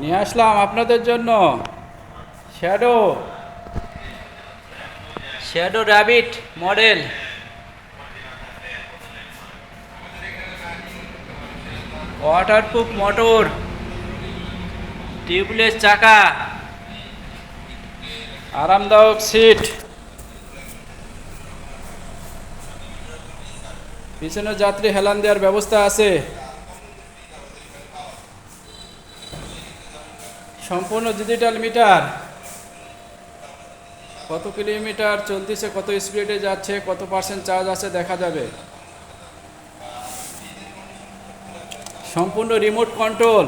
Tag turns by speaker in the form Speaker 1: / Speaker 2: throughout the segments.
Speaker 1: নিয়ে আসলাম আপনাদের জন্য। Shadow shadow rabbit model waterproof motor tubeless চাকা। আরামদায়ক সিট পিছনে যাত্রী হেলান দেওয়ার ব্যবস্থা আছে। সম্পূর্ণ ডিজিটাল মিটার কত কিলোমিটার চলতেছে, কত স্পিডে যাচ্ছে, কত পার্সেন্ট চার্জ আছে দেখা যাবে। সম্পূর্ণ রিমোট কন্ট্রোল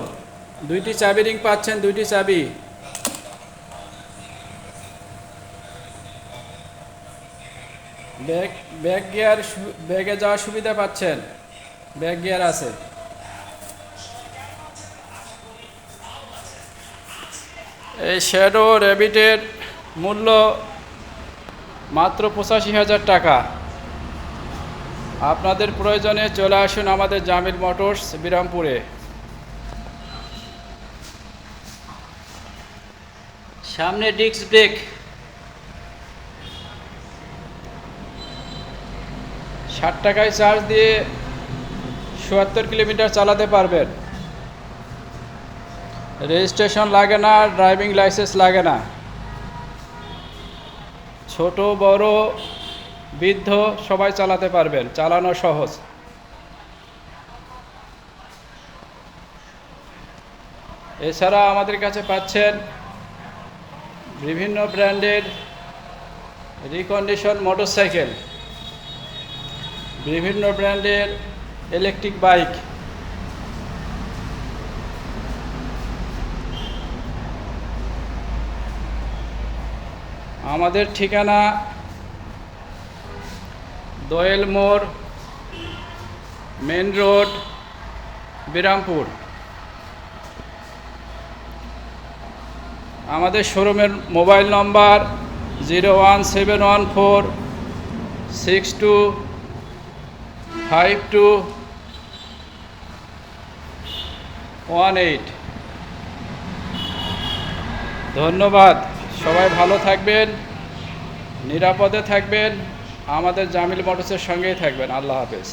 Speaker 1: দুইটি চাবি রিং পাচ্ছেন, দুইটি চাবি। ব্যাগ ব্যাগ গিয়ার ব্যাগে যাওয়ার সুবিধা পাচ্ছেন। ব্যাগ গিয়ার আছে। এই শ্যাডো র্যাবিটের মূল্য মাত্র পঁচাশি হাজার টাকা। আপনাদের প্রয়োজনে চলে আসুন আমাদের জামিল মোটরস বিরামপুরে। সামনে ডিস্ক ব্রেক ষাট টাকায় চার্জ দিয়ে চুয়াত্তর কিলোমিটার চালাতে পারবেন। রেজিস্ট্রেশন লাগে না, ড্রাইভিং লাইসেন্স লাগে না। ছোট, বড়, বৃদ্ধ সবাই চালাতে পারবেন, চালানো সহজ। এছাড়া আমাদের কাছে পাচ্ছেন বিভিন্ন ব্র্যান্ডের রিকন্ডিশন মোটরসাইকেল, বিভিন্ন ব্র্যান্ডের ইলেকট্রিক বাইক। আমাদের ঠিকানা দোয়েল মোড়, মেন রোড, বিরামপুর। আমাদের শোরুমের mobile number zero one seven one four six two five two one eight. ধন্যবাদ। সবাই ভালো থাকবেন নিরাপদে থাকবেন আমাদের জামিল মটসের সঙ্গেই থাকবেন। আল্লাহ হাফেজ।